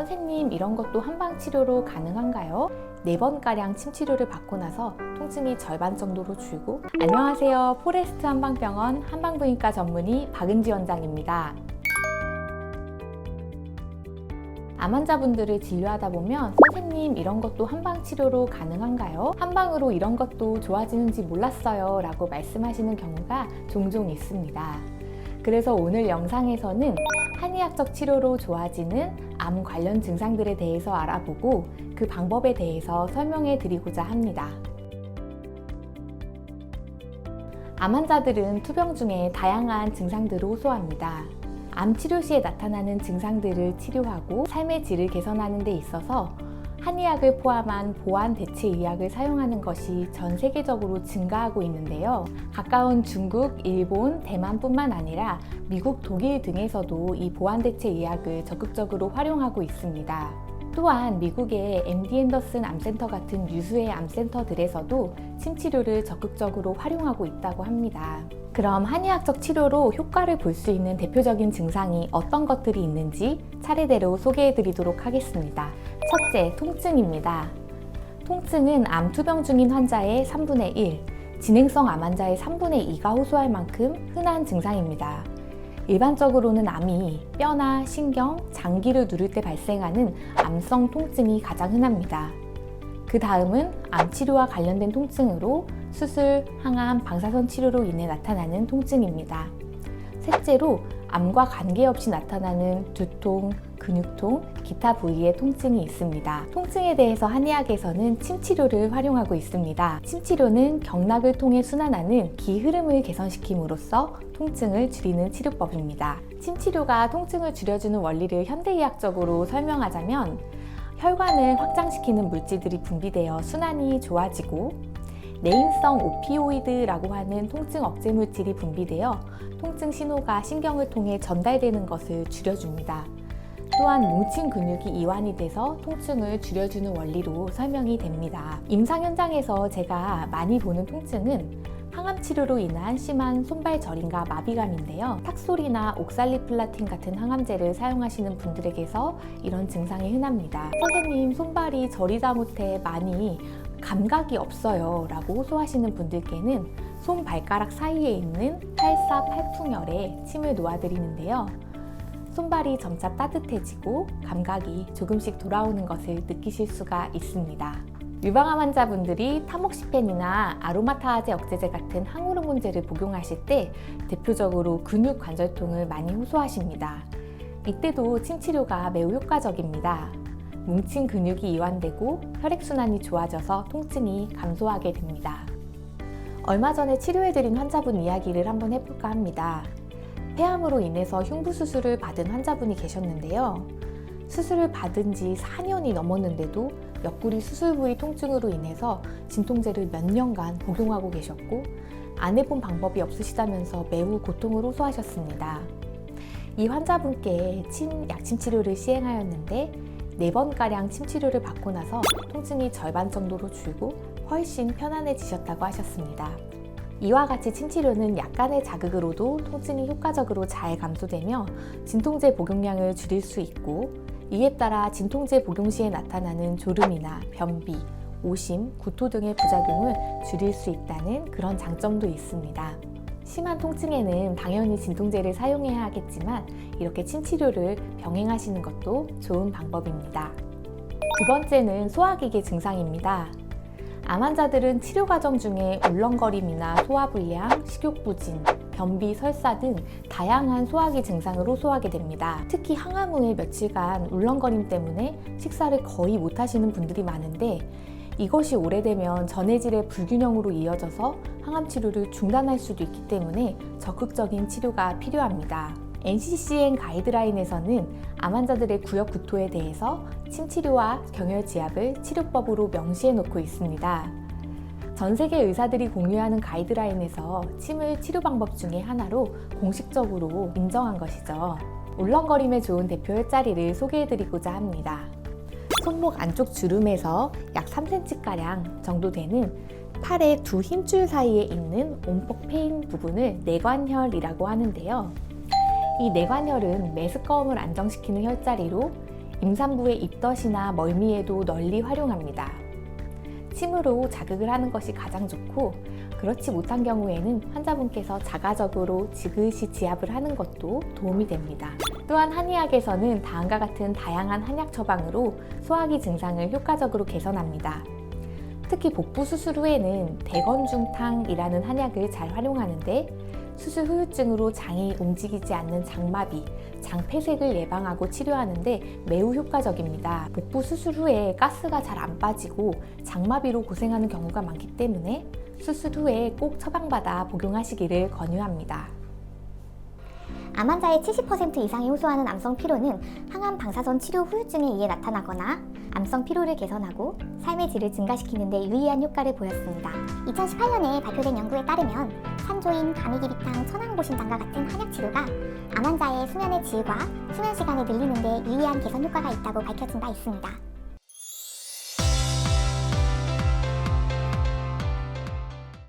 선생님 이런 것도 한방 치료로 가능한가요? 네 번가량 침 치료를 받고 나서 통증이 절반 정도로 줄고 안녕하세요 포레스트 한방병원 한방부인과 전문의 박은지 원장입니다 암 환자분들을 진료하다 보면 선생님 이런 것도 한방 치료로 가능한가요? 한방으로 이런 것도 좋아지는지 몰랐어요 라고 말씀하시는 경우가 종종 있습니다. 그래서 오늘 영상에서는 한의학적 치료로 좋아지는 암 관련 증상들에 대해서 알아보고 그 방법에 대해서 설명해 드리고자 합니다. 암 환자들은 투병 중에 다양한 증상들을 호소합니다. 암 치료 시에 나타나는 증상들을 치료하고 삶의 질을 개선하는 데 있어서 한의학을 포함한 보완 대체 의학을 사용하는 것이 전 세계적으로 증가하고 있는데요. 가까운 중국, 일본, 대만뿐만 아니라 미국, 독일 등에서도 이 보완 대체 의학을 적극적으로 활용하고 있습니다. 또한 미국의 MD 앤더슨 암센터 같은 유수의 암센터들에서도 침 치료를 적극적으로 활용하고 있다고 합니다. 그럼 한의학적 치료로 효과를 볼 수 있는 대표적인 증상이 어떤 것들이 있는지 차례대로 소개해 드리도록 하겠습니다. 첫째, 통증입니다. 통증은 암 투병 중인 환자의 3분의 1, 진행성 암 환자의 3분의 2가 호소할 만큼 흔한 증상입니다. 일반적으로는 암이 뼈나 신경, 장기를 누를 때 발생하는 암성 통증이 가장 흔합니다. 그 다음은 암 치료와 관련된 통증으로 수술, 항암, 방사선 치료로 인해 나타나는 통증입니다. 셋째로 암과 관계없이 나타나는 두통, 근육통, 기타 부위의 통증이 있습니다. 통증에 대해서 한의학에서는 침치료를 활용하고 있습니다. 침치료는 경락을 통해 순환하는 기 흐름을 개선시킴으로써 통증을 줄이는 치료법입니다. 침치료가 통증을 줄여주는 원리를 현대의학적으로 설명하자면 혈관을 확장시키는 물질들이 분비되어 순환이 좋아지고 내인성 오피오이드라고 하는 통증 억제 물질이 분비되어 통증 신호가 신경을 통해 전달되는 것을 줄여줍니다. 또한 뭉친 근육이 이완이 돼서 통증을 줄여주는 원리로 설명이 됩니다. 임상 현장에서 제가 많이 보는 통증은 항암 치료로 인한 심한 손발 저림과 마비감인데요. 탁솔이나 옥살리플라틴 같은 항암제를 사용하시는 분들에게서 이런 증상이 흔합니다. 선생님, 손발이 저리다 못해 많이 감각이 없어요 라고 호소하시는 분들께는 손 발가락 사이에 있는 팔사 팔풍혈에 침을 놓아드리는데요. 손발이 점차 따뜻해지고 감각이 조금씩 돌아오는 것을 느끼실 수가 있습니다. 유방암 환자분들이 타목시펜이나 아로마타아제 억제제 같은 항호르몬제를 복용하실 때 대표적으로 근육 관절통을 많이 호소하십니다. 이때도 침치료가 매우 효과적입니다. 뭉친 근육이 이완되고 혈액순환이 좋아져서 통증이 감소하게 됩니다. 얼마 전에 치료해드린 환자분 이야기를 한번 해볼까 합니다. 폐암으로 인해서 흉부 수술을 받은 환자분이 계셨는데요. 수술을 받은 지 4년이 넘었는데도 옆구리 수술 부위 통증으로 인해서 진통제를 몇 년간 복용하고 계셨고 안 해본 방법이 없으시다면서 매우 고통을 호소하셨습니다. 이 환자분께 침 약침 치료를 시행하였는데 네 번가량 침 치료를 받고 나서 통증이 절반 정도로 줄고 훨씬 편안해지셨다고 하셨습니다. 이와 같이 침치료는 약간의 자극으로도 통증이 효과적으로 잘 감소되며 진통제 복용량을 줄일 수 있고 이에 따라 진통제 복용 시에 나타나는 졸음이나 변비, 오심, 구토 등의 부작용을 줄일 수 있다는 그런 장점도 있습니다. 심한 통증에는 당연히 진통제를 사용해야 하겠지만 이렇게 침치료를 병행하시는 것도 좋은 방법입니다. 두 번째는 소화기계 증상입니다. 암 환자들은 치료 과정 중에 울렁거림이나 소화불량, 식욕부진, 변비, 설사 등 다양한 소화기 증상을 호소하게 됩니다. 특히 항암 후에 며칠간 울렁거림 때문에 식사를 거의 못 하시는 분들이 많은데 이것이 오래되면 전해질의 불균형으로 이어져서 항암 치료를 중단할 수도 있기 때문에 적극적인 치료가 필요합니다. NCCN 가이드라인에서는 암 환자들의 구역 구토에 대해서 침치료와 경혈 지압을 치료법으로 명시해 놓고 있습니다. 전 세계 의사들이 공유하는 가이드라인에서 침을 치료 방법 중에 하나로 공식적으로 인정한 것이죠. 울렁거림에 좋은 대표 혈자리를 소개해 드리고자 합니다. 손목 안쪽 주름에서 약 3cm가량 정도 되는 팔의 두 힘줄 사이에 있는 온폭 페인 부분을 내관혈이라고 하는데요. 이 내관혈은 메스꺼움을 안정시키는 혈자리로 임산부의 입덧이나 멀미에도 널리 활용합니다. 침으로 자극을 하는 것이 가장 좋고 그렇지 못한 경우에는 환자분께서 자가적으로 지그시 지압을 하는 것도 도움이 됩니다. 또한 한의학에서는 다음과 같은 다양한 한약 처방으로 소화기 증상을 효과적으로 개선합니다. 특히 복부 수술 후에는 대건중탕이라는 한약을 잘 활용하는데 수술 후유증으로 장이 움직이지 않는 장마비, 장폐색을 예방하고 치료하는데 매우 효과적입니다. 복부 수술 후에 가스가 잘 안 빠지고 장마비로 고생하는 경우가 많기 때문에 수술 후에 꼭 처방받아 복용하시기를 권유합니다. 암 환자의 70% 이상이 호소하는 암성 피로는 항암 방사선 치료 후유증에 의해 나타나거나 암성 피로를 개선하고 삶의 질을 증가시키는 데 유의한 효과를 보였습니다. 2018년에 발표된 연구에 따르면 산조인, 가미기비탕, 천황보신당과 같은 한약 치료가 암 환자의 수면의 질과 수면 시간을 늘리는 데 유의한 개선 효과가 있다고 밝혀진 바 있습니다.